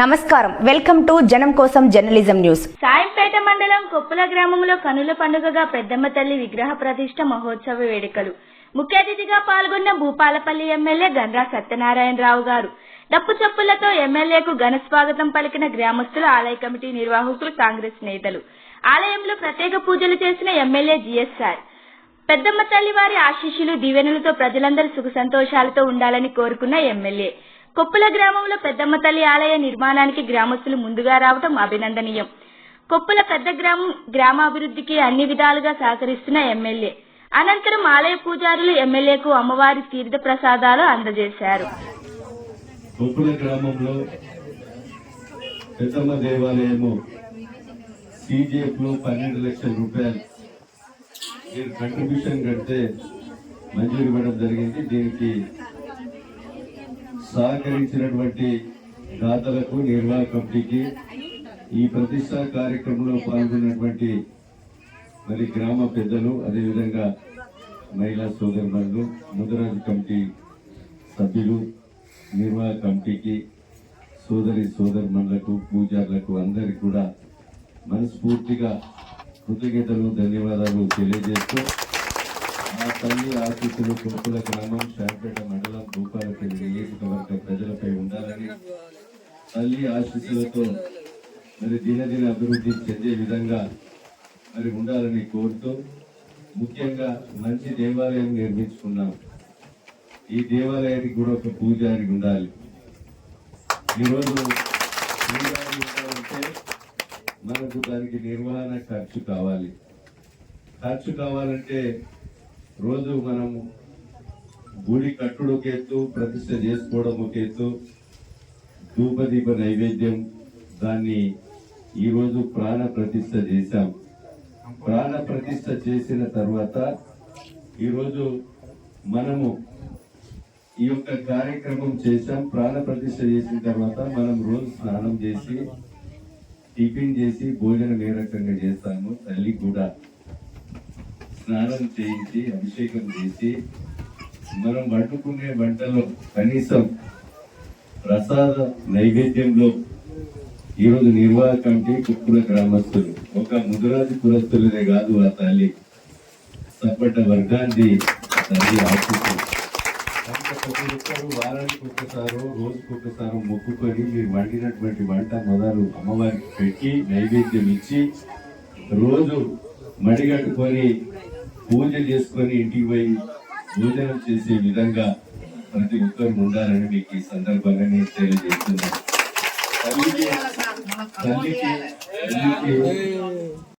నమస్కారం. Welcome to జనం కోసం జర్నలిజం న్యూస్. సాయంపేట మండలం కొప్పుల గ్రామంలో కనుల పండుగగా పెద్దమ్మ తల్లి విగ్రహ ప్రతిష్ట మహోత్సవ వేడుకలు. ముఖ్య అతిథిగా పాల్గొన్న భూపాలపల్లి ఎమ్మెల్యే గండ్రా సత్యనారాయణరావు గారు. డప్పు చప్పులతో ఎమ్మెల్యేకు ఘన స్వాగతం పలికిన గ్రామస్తులు ఆలయ కమిటీ నిర్వాహకులు కాంగ్రెస్ నేతలు. ఆలయంలో ప్రత్యేక పూజలు చేసిన ఎమ్మెల్యే జిఎస్ఆర్ పెద్దమ్మ తల్లి వారి ఆశీస్సులు దీవెనలతో ప్రజలందరూ సుఖ సంతోషాలతో ఉండాలని కోరుకున్న ఎమ్మెల్యే. కొప్పుల గ్రామంలో పెద్దమ్మ తల్లి ఆలయ నిర్మాణానికి గ్రామస్తులు ముందుగా రావడం అభినందనీయం. కొప్పుల పెద్ద గ్రామం గ్రామాభివృద్ధికి అన్ని విధాలుగా సహకరిస్తున్న ఎమ్మెల్యే. అనంతరం ఆలయ పూజారులు ఎమ్మెల్యేకు అమ్మవారి తీర్థ ప్రసాదాలు అందజేశారు. కొప్పుల గ్రామంలో పెద్దమ్మ దేవాలయము సిజిఎఫ్లో పన్నెండు లక్షల రూపాయలు. మీరు కంట్రిబ్యూషన్ కడితే మంజూరు ఇవ్వడం జరిగింది. దీనికి సహకరించినటువంటి దాతలకు నిర్వాహక కమిటీకి ఈ ప్రతిష్టా కార్యక్రమంలో పాల్గొన్నటువంటి మరి గ్రామ పెద్దలు అదేవిధంగా మహిళా సోదరులు ముదరాజు కమిటీ సభ్యులు నిర్వాహక కమిటీకి సోదరి సోదరుమణులకు పూజారులకు అందరికి కూడా మనస్ఫూర్తిగా కృతజ్ఞతలు ధన్యవాదాలు తెలియజేస్తూ ఆ తల్లి ఆశీస్సులు కురుకుల గ్రామం శాంపేట మండలం భూపాలపల్లి నియోజకవర్గ ప్రజలపై ఉండాలని తల్లి ఆశీస్సులతో మరి దినదిన అభివృద్ధి చెందే విధంగా మరి ఉండాలని కోరుతూ ముఖ్యంగా మంచి దేవాలయం నిర్మించుకున్నాం. ఈ దేవాలయానికి కూడా ఒక పూజారి ఉండాలి. ఈరోజు పూజారి ఉండాలంటే మనకు దానికి నిర్వహణ ఖర్చు కావాలి. ఖర్చు కావాలంటే రోజు మనము గుడి కట్టుడు ఒక ఎత్తు ప్రతిష్ట చేసుకోవడం ఒక ఎత్తు ధూపదీప నైవేద్యం దాన్ని ఈరోజు ప్రాణ ప్రతిష్ట చేశాం. ప్రాణ ప్రతిష్ట చేసిన తర్వాత ఈరోజు మనము ఈ యొక్క కార్యక్రమం చేశాం. ప్రాణ ప్రతిష్ట చేసిన తర్వాత మనం రోజు స్నానం చేసి టిఫిన్ చేసి భోజనం ఏ రకంగా చేస్తాము తల్లి కూడా స్నానం చేయించి అభిషేకం చేసి మనం వండుకునే వంటలో కనీసం ప్రసాద నైవేద్యంలో ఈరోజు నిర్వాహక కమిటీ కుక్కుల గ్రామస్తులు. ఒక ముదురాజు పురస్తులనే కాదు ఆ తల్లి. సపట వర్గాన్ని తల్లి ఆశిస్తుంది ప్రతి ఒక్కరు వారానికి ఒక్కసారో రోజుకు ఒక్కసారో మొక్కుకొని మీరు వండినటువంటి వంట మొదలు అమ్మవారికి పెట్టి నైవేద్యం ఇచ్చి రోజు మడిగట్టుకొని పూజలు చేసుకొని ఇంటికి పోయి భోజనం చేసే విధంగా ప్రతి ఒక్కరు ఉండాలని మీకు ఈ సందర్భంగా నేను తెలియజేస్తున్నాను. తల్లికి తల్లికి తల్లికి